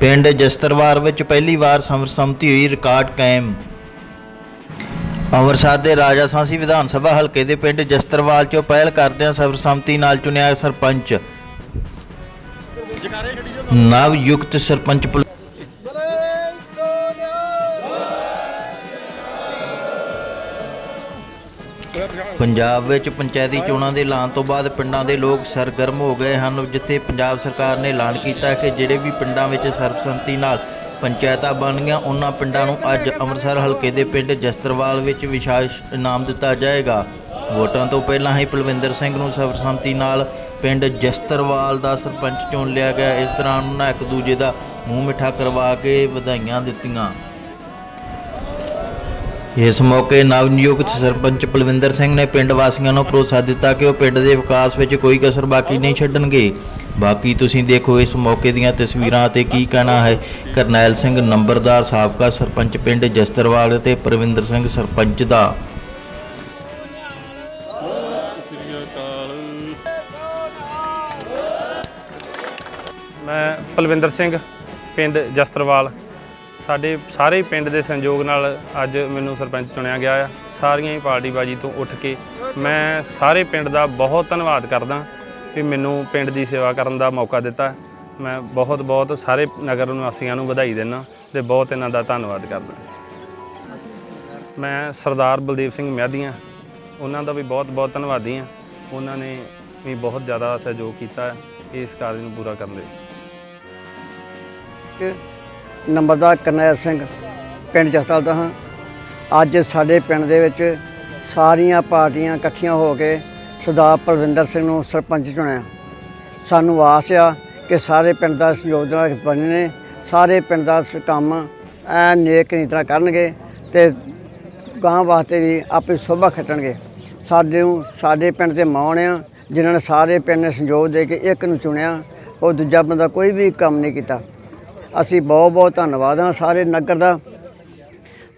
ਪਿੰਡ ਜਸਤਰਵਾਰ ਵਿੱਚ ਪਹਿਲੀ ਵਾਰ ਸਰਬਸੰਮਤੀ ਹੋਈ, ਰਿਕਾਰਡ ਕਾਇਮ। ਅੰਮ੍ਰਿਤਸਰ ਦੇ ਰਾਜਾ ਸਾਂਸੀ ਵਿਧਾਨ ਸਭਾ ਹਲਕੇ ਦੇ ਪਿੰਡ ਜਸਤਰਵਾਲ ਚੋਂ ਪਹਿਲ ਕਰਦਿਆਂ ਸਰਬਸੰਮਤੀ ਨਾਲ ਚੁਣਿਆ ਸਰਪੰਚ। ਨਵ ਯੁਕਤ ਸਰਪੰਚ ਪੰਜਾਬ ਵਿੱਚ ਪੰਚਾਇਤੀ ਚੋਣਾਂ ਦੇ ਐਲਾਨ ਤੋਂ ਬਾਅਦ ਪਿੰਡਾਂ ਦੇ ਲੋਕ ਸਰਗਰਮ ਹੋ ਗਏ ਹਨ, ਜਿੱਥੇ ਪੰਜਾਬ ਸਰਕਾਰ ਨੇ ਐਲਾਨ ਕੀਤਾ ਕਿ ਜਿਹੜੇ ਵੀ ਪਿੰਡਾਂ ਵਿੱਚ ਸਰਬਸੰਮਤੀ ਨਾਲ ਪੰਚਾਇਤਾਂ ਬਣੀਆਂ ਉਹਨਾਂ ਪਿੰਡਾਂ ਨੂੰ ਅੱਜ ਅੰਮ੍ਰਿਤਸਰ ਹਲਕੇ ਦੇ ਪਿੰਡ ਜਸਤਰਵਾਲ ਵਿੱਚ ਵਿਸ਼ਾਸ਼ ਇਨਾਮ ਦਿੱਤਾ ਜਾਏਗਾ। ਵੋਟਾਂ ਤੋਂ ਪਹਿਲਾਂ ਹੀ ਪਲਵਿੰਦਰ ਸਿੰਘ ਨੂੰ ਸਰਬਸੰਮਤੀ ਨਾਲ ਪਿੰਡ ਜਸਤਰਵਾਲ ਦਾ ਸਰਪੰਚ ਚੁਣ ਲਿਆ ਗਿਆ। ਇਸ ਦੌਰਾਨ ਉਹਨਾਂ ਇੱਕ ਦੂਜੇ ਦਾ ਮੂੰਹ ਮਿੱਠਾ ਕਰਵਾ ਕੇ ਵਧਾਈਆਂ ਦਿੱਤੀਆਂ। ਇਸ ਮੌਕੇ ਨਵ ਨਿਯੁਕਤ ਸਰਪੰਚ ਪਲਵਿੰਦਰ ਸਿੰਘ ਨੇ ਪਿੰਡ ਵਾਸੀਆਂ ਨੂੰ ਭਰੋਸਾ ਦਿੱਤਾ ਕਿ ਉਹ ਪਿੰਡ ਦੇ ਵਿਕਾਸ ਵਿੱਚ ਕੋਈ ਕਸਰ ਬਾਕੀ ਨਹੀਂ ਛੱਡਣਗੇ। ਬਾਕੀ ਤੁਸੀਂ ਦੇਖੋ ਇਸ ਮੌਕੇ ਦੀਆਂ ਤਸਵੀਰਾਂ ਅਤੇ ਕੀ ਕਹਿਣਾ ਹੈ। ਕਰਨੈਲ ਸਿੰਘ ਨੰਬਰਦਾਰ ਸਾਬਕਾ ਸਰਪੰਚ ਪਿੰਡ ਜਸਤਰਵਾਲ ਅਤੇ ਪਰਵਿੰਦਰ ਸਿੰਘ ਸਰਪੰਚ ਦਾ। ਸ੍ਰੀ ਅਕਾਲ ਮੈਂ ਪਲਵਿੰਦਰ ਸਿੰਘ, ਪਿੰਡ ਜਸਤਰਵਾਲ। ਸਾਡੇ ਸਾਰੇ ਪਿੰਡ ਦੇ ਸੰਯੋਗ ਨਾਲ ਅੱਜ ਮੈਨੂੰ ਸਰਪੰਚ ਚੁਣਿਆ ਗਿਆ ਆ। ਸਾਰੀਆਂ ਹੀ ਪਾਰਟੀ ਬਾਜੀ ਤੋਂ ਉੱਠ ਕੇ ਮੈਂ ਸਾਰੇ ਪਿੰਡ ਦਾ ਬਹੁਤ ਧੰਨਵਾਦ ਕਰਦਾ ਕਿ ਮੈਨੂੰ ਪਿੰਡ ਦੀ ਸੇਵਾ ਕਰਨ ਦਾ ਮੌਕਾ ਦਿੱਤਾ। ਮੈਂ ਬਹੁਤ ਬਹੁਤ ਸਾਰੇ ਨਗਰ ਨਿਵਾਸੀਆਂ ਨੂੰ ਵਧਾਈ ਦਿੰਦਾ ਤੇ ਬਹੁਤ ਇਹਨਾਂ ਦਾ ਧੰਨਵਾਦ ਕਰਦਾ। ਮੈਂ ਸਰਦਾਰ ਬਲਦੇਵ ਸਿੰਘ ਮਹਿਦੀਆਂ ਉਹਨਾਂ ਦਾ ਵੀ ਬਹੁਤ ਬਹੁਤ ਧੰਨਵਾਦੀ ਹਾਂ। ਉਹਨਾਂ ਨੇ ਵੀ ਬਹੁਤ ਜ਼ਿਆਦਾ ਸਹਿਯੋਗ ਕੀਤਾ ਇਸ ਕਾਰਜ ਨੂੰ ਪੂਰਾ ਕਰਨ ਦੇ। ਨੰਬਰਦਾਰ ਕਰਨੈਲ ਸਿੰਘ ਪਿੰਡ ਜਸਤਲ ਦਾ ਹਾਂ। ਅੱਜ ਸਾਡੇ ਪਿੰਡ ਦੇ ਵਿੱਚ ਸਾਰੀਆਂ ਪਾਰਟੀਆਂ ਇਕੱਠੀਆਂ ਹੋ ਕੇ ਸਰਦਾਰ ਪਰਵਿੰਦਰ ਸਿੰਘ ਨੂੰ ਸਰਪੰਚ ਚੁਣਿਆ। ਸਾਨੂੰ ਆਸ ਆ ਕਿ ਸਾਰੇ ਪਿੰਡ ਦਾ ਸਹਿਯੋਗ ਨਾਲ ਬਣੇ ਨੇ। ਸਾਰੇ ਪਿੰਡ ਦਾ ਕੰਮ ਐ ਨੇਕ ਨੀਤਰਾ ਕਰਨਗੇ ਤੇ ਗਾਂ ਵਾਸਤੇ ਵੀ ਆਪੇ ਸੋਭਾ ਖੱਟਣਗੇ। ਸਾਡੇ ਨੂੰ ਸਾਡੇ ਪਿੰਡ ਦੇ ਮਾਣ ਆ, ਜਿਨ੍ਹਾਂ ਨੇ ਸਾਰੇ ਪਿੰਡ ਨੇ ਸਹਿਯੋਗ ਦੇ ਕੇ ਇੱਕ ਨੂੰ ਚੁਣਿਆ, ਉਹ ਦੂਜਾ ਬੰਦਾ ਕੋਈ ਵੀ ਕੰਮ ਨਹੀਂ ਕੀਤਾ। ਅਸੀਂ ਬਹੁਤ ਬਹੁਤ ਧੰਨਵਾਦ ਹਾਂ ਸਾਰੇ ਨਗਰ ਦਾ।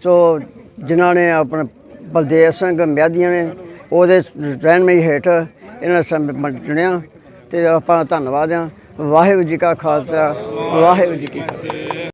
ਸੋ ਜਿਨ੍ਹਾਂ ਨੇ ਆਪਣਾ ਬਲਦੇਵ ਸਿੰਘ ਮਿਆਦੀਆਂ ਨੇ, ਉਹਦੇ ਰਹਿਨਮਈ ਹੇਠ ਇਹਨਾਂ ਨੇ ਚੁਣਿਆ ਤੇ ਆਪਾਂ ਧੰਨਵਾਦ ਹਾਂ। ਵਾਹਿਗੁਰੂ ਜੀ ਕਾ ਖਾਲਸਾ, ਵਾਹਿਗੁਰੂ ਜੀ ਕੀ ਫਤਿਹ।